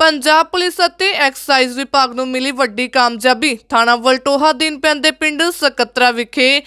Punjab police ਅਤੇ exercise ਵਿਭਾਗ ਨੂੰ ਮਿਲੀ ਵੱਡੀ ਕਾਮਯਾਬੀ। ਥਾਣਾ ਵਲਟੋਹਾ ਦਿਨ ਪੈਂਦੇ ਪਿੰਡ ਸਕੱਤਰਾ ਵਿਖੇ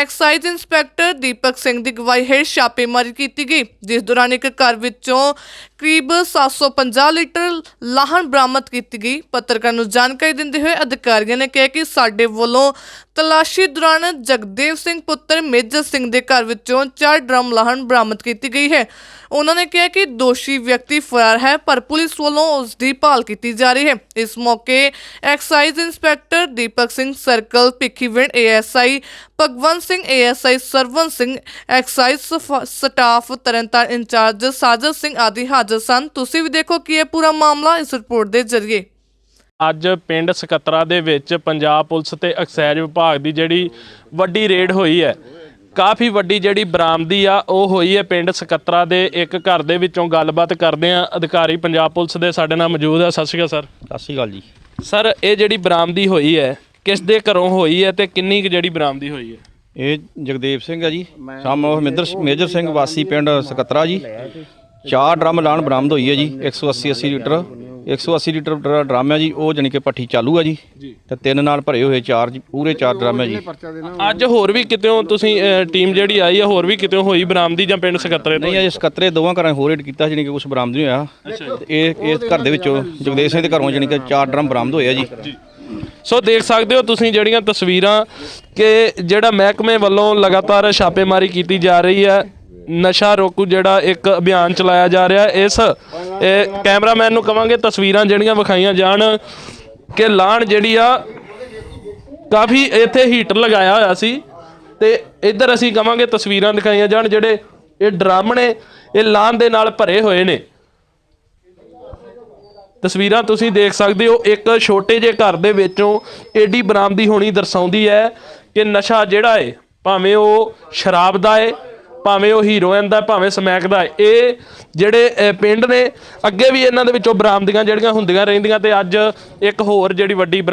ਐਕਸਾਈਜ਼ ਇੰਸਪੈਕਟਰ ਦੀਪਕ ਸਿੰਘ ਦੀ ਗਵਾਹੀ ਹੇਠ ਛਾਪੇਮਾਰੀ ਕੀਤੀ ਗਈ, ਜਿਸ ਦੌਰਾਨ ਇੱਕ ਘਰ ਵਿੱਚੋਂ ਕਰੀਬ 750 ਲੀਟਰ ਲਾਹਣ ਬਰਾਮਦ ਕੀਤੀ ਗਈ। ਪੱਤਰਕਾਰ ਨੂੰ ਜਾਣਕਾਰੀ ਦਿੰਦੇ ਹੋਏ ਅਧਿਕਾਰੀਆਂ ਨੇ ਕਿਹਾ ਕਿ ਸਾਡੇ ਵੱਲੋਂ ਤਲਾਸ਼ੀ ਦੌਰਾਨ ਜਗਦੇਵ ਸਿੰਘ ਪੁੱਤਰ ਮੇਜਰ ਸਿੰਘ ਦੇ ਘਰ ਵਿੱਚੋਂ ਚਾਰ ਡਰਮ ਲਾਹਣ ਬਰਾਮਦ ਕੀਤੀ ਗਈ ਹੈ। ਉਹਨਾਂ ਨੇ ਕਿਹਾ ਕਿ ਦੋਸ਼ੀ ਵਿਅਕਤੀ ਫਰਾਰ ਹੈ, ਪਰ ਪੁਲਿਸ ਵੱਲੋਂ ਉਸ ਦੀ ਭਾਲ ਕੀਤੀ ਜਾ ਰਹੀ ਹੈ। ਇਸ ਮੌਕੇ excise inspector Deepak Singh circle, Bhikhiwind ASI Bhagwant Singh, ASI Sarwan Singh, excise ਸਫ- staff, Tarn Taran incharge Sajad Singh ਆਦਿ ਹਾਜ਼ਰ ਸਨ। ਤੁਸੀਂ ਵੀ ਦੇਖੋ ਕੀ ਇਹ ਪੂਰਾ ਮਾਮਲਾ ਇਸ ਰਿਪੋਰਟ ਦੇ ਜ਼ਰੀਏ। ਅੱਜ ਪਿੰਡ ਸਕੱਤਰਾ ਦੇ ਵਿੱਚ ਪੰਜਾਬ ਪੁਲਿਸ ਤੇ ਐਕਸਾਈਜ਼ ਵਿਭਾਗ ਦੀ ਜਿਹੜੀ ਵੱਡੀ ਰੇਡ ਹੋਈ ਹੈ ਕਾਫੀ ਵੱਡੀ ਜਿਹੜੀ ਬਰਾਮਦੀ ਆ ਉਹ ਹੋਈ ਹੈ ਪਿੰਡ ਸਕੱਤਰਾ ਦੇ ਇੱਕ ਘਰ ਦੇ ਵਿੱਚੋਂ ਗੱਲਬਾਤ ਕਰਦੇ ਆ ਅਧਿਕਾਰੀ ਪੰਜਾਬ ਪੁਲਿਸ ਦੇ ਸਾਡੇ ਨਾਲ ਮੌਜੂਦ ਆ। ਸਤਿ ਸ਼੍ਰੀ ਅਕਾਲ ਸਰ। ਸਤਿ ਸ਼੍ਰੀ ਅਕਾਲ ਜੀ। ਸਰ ਇਹ ਜਿਹੜੀ ਬਰਾਮਦੀ ਹੋਈ ਹੈ ਕਿਸ ਦੇ ਘਰੋਂ ਹੋਈ ਹੈ ਤੇ ਕਿੰਨੀ ਕੁ ਜਿਹੜੀ ਬਰਾਮਦੀ ਹੋਈ ਹੈ? ਇਹ ਜਗਦੇਵ ਸਿੰਘ ਆ ਜੀ। ਸਾਮ ਉਹ ਮਿੰਦਰ ਮੇਜਰ ਸਿੰਘ ਵਾਸੀ ਪਿੰਡ ਸਕੱਤਰਾ ਜੀ। ਚਾਰ ਡਰਮ ਲਾਣ ਬਰਾਮਦ ਹੋਈ ਹੈ ਜੀ 180 80 ਲੀਟਰ। 180 ਲੀਟਰ ਡਰਮ ਹੈ ਜੀ ਉਹ ਜਾਣੀ ਕਿ ਪੱਠੀ ਚਾਲੂ ਆ ਜੀ। ਤੇ ਤਿੰਨ ਨਾਲ ਭਰੇ ਹੋਏ ਚਾਰ ਜੀ ਪੂਰੇ ਚਾਰ ਡਰਮ ਹੈ ਜੀ। ਅੱਜ ਹੋਰ ਵੀ ਕਿਤੇੋਂ ਤੁਸੀਂ ਟੀਮ ਜਿਹੜੀ ਆਈ ਹੈ ਹੋਰ ਵੀ ਕਿਤੇੋਂ ਹੋਈ ਬਰਾਮਦੀ ਜਾਂ ਪਿੰਡ ਸਕੱਤਰੇ ਤੋਂ? ਨਹੀਂ ਅਜੇ ਸਕੱਤਰੇ ਦੋਵਾਂ ਘਰਾਂ ਹੋਰ ਰੇਡ ਕੀਤਾ ਜਾਣੀ ਕਿ ਕੁਝ ਬਰਾਮਦ ਨਹੀਂ ਹੋਇਆ। ਤੇ ਇਹ ਇਸ ਘਰ ਦੇ ਵਿੱਚੋਂ ਜਗਦੇਵ ਸਿੰਘ ਦੇ ਘਰੋਂ ਜਾਣੀ ਕਿ ਚਾਰ ਡਰਮ ਬਰਾਮਦ ਹੋਏ ਆ ਜੀ। ਸੋ ਦੇਖ ਸਕਦੇ ਹੋ ਤੁਸੀਂ ਜਿਹੜੀਆਂ ਤਸਵੀਰਾਂ ਕਿ ਜਿਹੜਾ ਮਹਿਕਮੇ ਵੱਲੋਂ ਲਗਾਤਾਰ ਛਾਪੇਮਾਰੀ ਕੀਤੀ ਜਾ ਰਹੀ ਹੈ। ਨਸ਼ਾ ਰੋਕੂ ਜਿਹੜਾ ਇੱਕ ਅਭਿਆਨ ਚਲਾਇਆ ਜਾ ਰਿਹਾ ਇਸ, ਇਹ ਕੈਮਰਾਮੈਨ ਨੂੰ ਕਵਾਂਗੇ ਤਸਵੀਰਾਂ ਜਿਹੜੀਆਂ ਵਿਖਾਈਆਂ ਜਾਣ ਕਿ ਲਾਣ ਜਿਹੜੀ ਆ, ਕਾਫੀ ਇੱਥੇ ਹੀਟਰ ਲਗਾਇਆ ਹੋਇਆ ਸੀ। ਤੇ ਇੱਧਰ ਅਸੀਂ ਕਵਾਂਗੇ ਤਸਵੀਰਾਂ ਦਿਖਾਈਆਂ ਜਾਣ ਜਿਹੜੇ ਇਹ ਡਰਮ ਨੇ, ਇਹ ਲਾਣ ਦੇ ਨਾਲ ਭਰੇ ਹੋਏ ਨੇ। ਤਸਵੀਰਾਂ ਤੁਸੀਂ ਦੇਖ ਸਕਦੇ ਹੋ, ਇੱਕ ਛੋਟੇ ਜਿਹੇ ਘਰ ਦੇ ਵਿੱਚੋਂ ਏਡੀ ਬਰਾਮਦੀ ਹੋਣੀ ਦਰਸਾਉਂਦੀ ਹੈ ਕਿ ਨਸ਼ਾ ਜਿਹੜਾ ਹੈ, ਭਾਵੇਂ ਉਹ ਸ਼ਰਾਬ ਦਾ ਏ ਭਾਵੇਂ ਉਹ ਹੀਰੋਇਨ ਦਾ, ਭਾਵੇਂ ਸਮੈਕ ਦਾ, ਇਹ ਜਿਹੜੇ ਪਿੰਡ ਨੇ, ਅੱਗੇ ਵੀ ਇਹਨਾਂ ਦੇ ਵਿੱਚੋਂ ਬਰਾਮਦੀਆਂ ਜਿਹੜੀਆਂ ਹੁੰਦੀਆਂ ਰਹਿੰਦੀਆਂ ਤੇ ਅੱਜ ਇੱਕ ਹੋਰ ਜਿਹੜੀ ਵੱਡੀ ਬਰਾ-